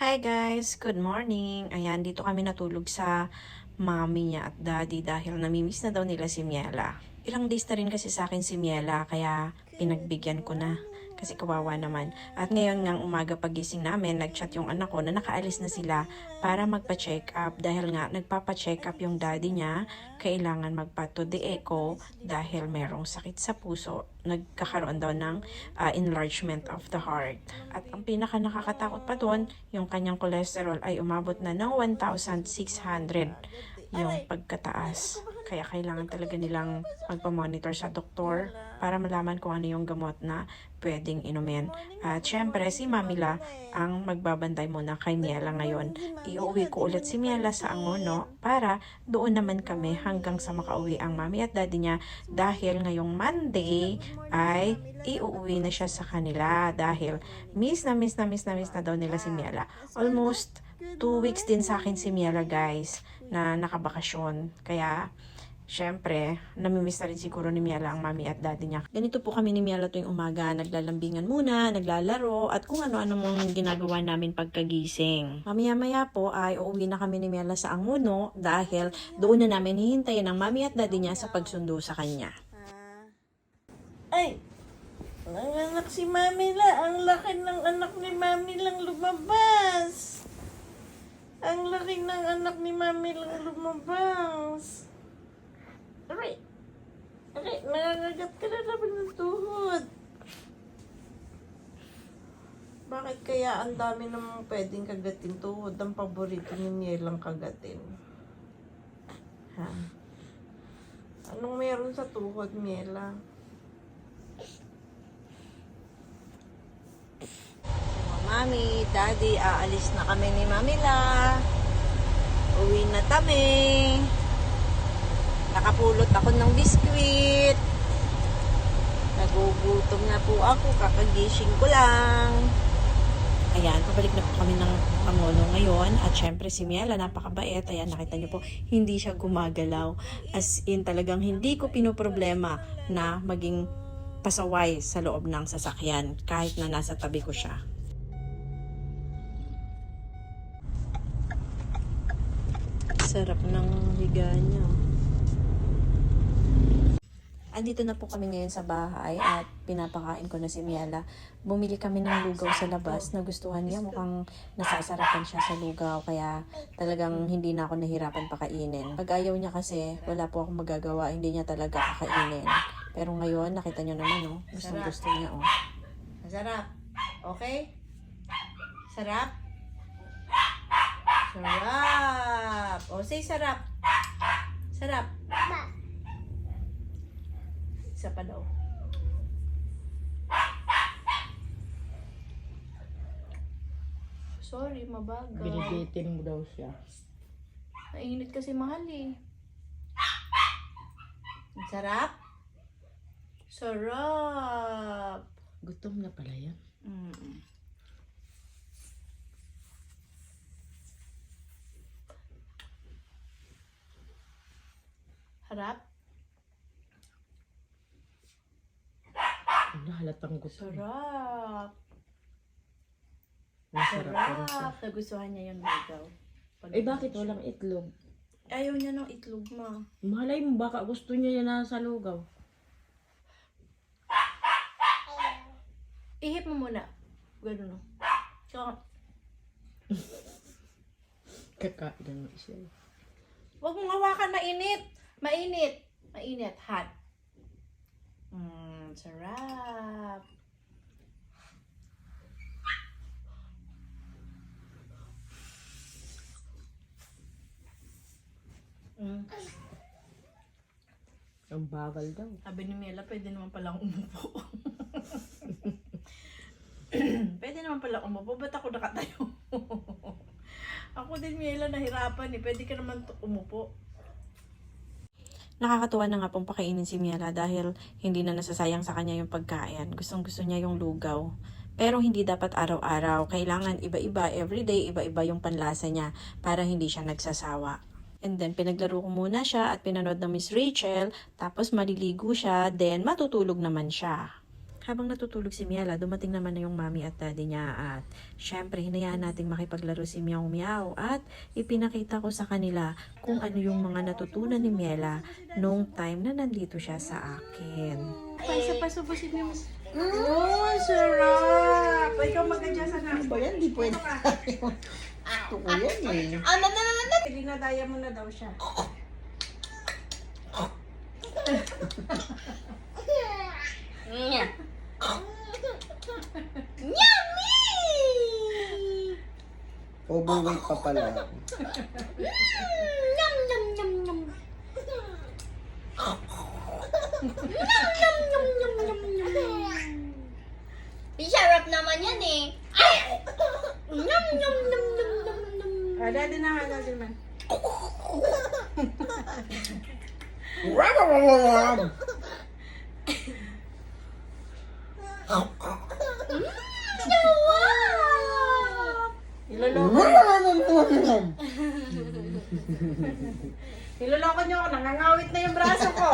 Hi guys! Good morning! Ayan, dito kami natulog sa mommy niya at daddy dahil namimiss na daw nila si Miela. Ilang days na rin kasi sa akin si Miela kaya pinagbigyan ko na kasi kawawa naman. At ngayon ngang umaga pagising namin, nagchat yung anak ko na nakaalis na sila para magpa-check up dahil nga nagpapa-check up yung daddy niya, kailangan magpa-to the echo dahil merong sakit sa puso. Nagkakaroon daw ng uh, enlargement of the heart. At ang pinaka nakakatakot pa doon, yung kanyang cholesterol ay umabot na ng 1,600 yung pagkataas. Kaya kailangan talaga nilang magpa-monitor sa doktor para malaman kung ano yung gamot na pwedeng inumin. At syempre, si Mamila ang magbabantay muna kay Miela ngayon. Iuwi ko ulit si Miela sa Angono para doon naman kami hanggang sa makauwi ang mami at daddy niya dahil ngayong Monday ay iuwi na siya sa kanila dahil miss na miss na miss na miss na daw nila si Miela. Almost two weeks din sa akin si Miela guys na nakabakasyon. Kaya Siyempre, namimiss na rin siguro ni Miela ang mami at daddy niya. Ganito po kami ni Miela tuwing umaga. Naglalambingan muna, naglalaro, at kung ano-ano mong ginagawa namin pagkagising. Mamaya-maya po ay uuwi na kami ni Miela sa Anguno dahil doon na namin hihintayin ang mami at daddy niya sa pagsundo sa kanya. Ay! Nanganak si Mami la. Ang laki ng anak ni Mami lang lumabas. Ang laki ng anak ni Mami lang lumabas. Aray! Aray! Nangangagat ka na naman ng tuhod. Bakit kaya ang dami namang pwedeng kagatin tuhod? Ang paborito ni Mielang kagatin. Ha? Anong meron sa tuhod, Miela? Mami, Daddy, aalis na kami ni Mami La. Uwi na kami. Nakapulot ako ng biskwit. Nagugutom na po ako, kakagising ko lang. Ayan, pabalik na po kami ng Angono ngayon. At syempre si Miela, napakabait. Ayan, nakita niyo po, hindi siya gumagalaw. As in, talagang hindi ko pinoproblema na maging pasaway sa loob ng sasakyan kahit na nasa tabi ko siya. Sarap ng higa niya. Andito na po kami ngayon sa bahay at pinapakain ko na si Miela. Bumili kami ng lugaw sa labas. Nagustuhan niya. Mukhang nasasarapan siya sa lugaw. Kaya talagang hindi na ako nahirapan pakainin. Pag ayaw niya kasi, wala po akong magagawa. Hindi niya talaga kakainin. Pero ngayon, nakita niyo naman, oh. Gusto gusto niya, oh. Masarap. Okay? Sarap? Sarap. O, say sarap. Sarap. Isa pa daw. Sorry, mabagal. Binibitin mo daw siya. Mainit kasi mahal eh. Ang Sarap? Sarap. Gutom na pala yan. Mm. Harap? Ano, halatang gutom. Sarap. Masarap. Sarap. Nagustuhan niya yung lugaw. Pag- Eh bakit walang itlog? Ayaw niya ng itlog ma. Malay mo baka gusto niya yan nasa lugaw. Ihip mo muna. Ganun o. Tsaka, Kakain mo siya. Huwag mong hawakan, mainit. Mainit. Mainit, hot. Mmm, sarap. Mm. Ang bagal daw. Sabi ni Mela, pwede naman palang umupo. pwede naman pala umupo. Ba't ako nakatayo? ako din, Mela, nahirapan eh. Pwede ka naman umupo. Nakakatuwa na nga pong pakainin si Miela dahil hindi na nasasayang sa kanya yung pagkain. Gustong gusto niya yung lugaw. Pero hindi dapat araw-araw. Kailangan iba-iba, everyday, iba-iba yung panlasa niya para hindi siya nagsasawa. And then, pinaglaro ko muna siya at pinanood ng Miss Rachel. Tapos, maliligo siya. Then, matutulog naman siya. Habang natutulog si Miela, dumating naman na yung mami at daddy niya at syempre hinayaan nating makipaglaro si Meow Meow at ipinakita ko sa kanila kung ano yung mga natutunan ni Miela nung time na nandito siya sa akin. Paisa pa subusin mo. Oh, sarap! Ikaw mag-adjust na. Ba yan? Di pwede. Gusto ko yan eh. Dinadaya mo na daw siya. Overweight pa pala. Sarap naman yan eh. Ay! Nom, nom, nom, nom, nom, nom. Ah, daddy na nga, daddy man. Niloloko niyo ako, nangangawit na yung braso ko.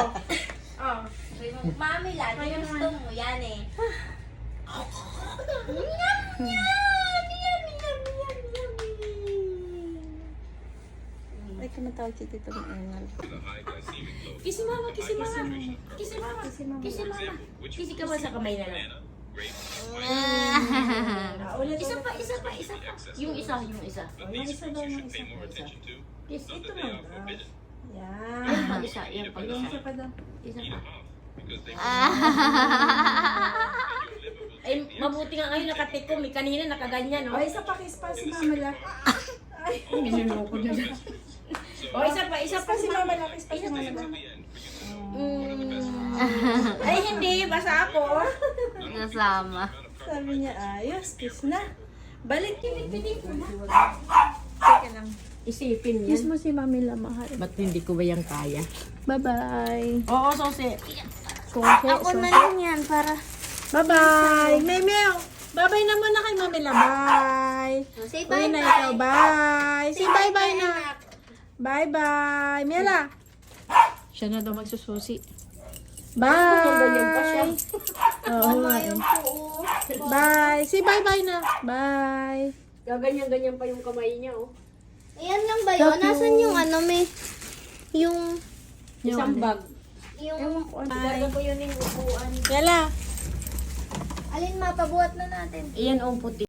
Oh. Mami, lagi gusto mo yan eh. Yum, yum, yum, yum, yum, yum. Ay, kumatawag si Tito ng mama, kisi mama. Kisi mama, kisi mama. Kisi mama. Kisi ka ba sa kamay na lang? Isa pa, isa pa, isa pa. Yung isa, yung isa. Yung isa daw, yung isa. Kiss. Ito lang daw. Yan. Yan pa isa, yan pa Yung isa. isa pa daw. Isa pa. Ay, mabuti nga ngayon nakatikom. Eh, kanina nakaganyan, no? O, isa pa kiss pa si Mama La. Ay, Niloloko na lang. O, isa pa, isa pa pa si Mama La, kiss pa si Mama La. Ay, hindi. Basta ako. Kasama. Sabi niya, ayos, kiss na. Balik yun, ipinig ko na. Teka lang. Isipin Kiss mo si Mami La, mahal. Ba't hindi ko ba yan kaya? Bye-bye. Oo, Sose. Susi, Ako na lang yan para... Bye-bye. Memew. Bye-bye na muna kay Mami La. Bye. Say Uwi na ikaw. Bye. Say bye-bye na. Bye-bye. Mela. Siya na daw magsususi. Bye. Oo nga eh. Bye. Say bye-bye na. Bye. Gaganyan-ganyan pa yung kamay niya, oh. Ayan lang ba yun? Nasaan yung ano may... Yung... Isang bag. Yung... Bye. ko yun yung upuan. Mela. Alin mapabuhat na natin. Iyan, oh, puti.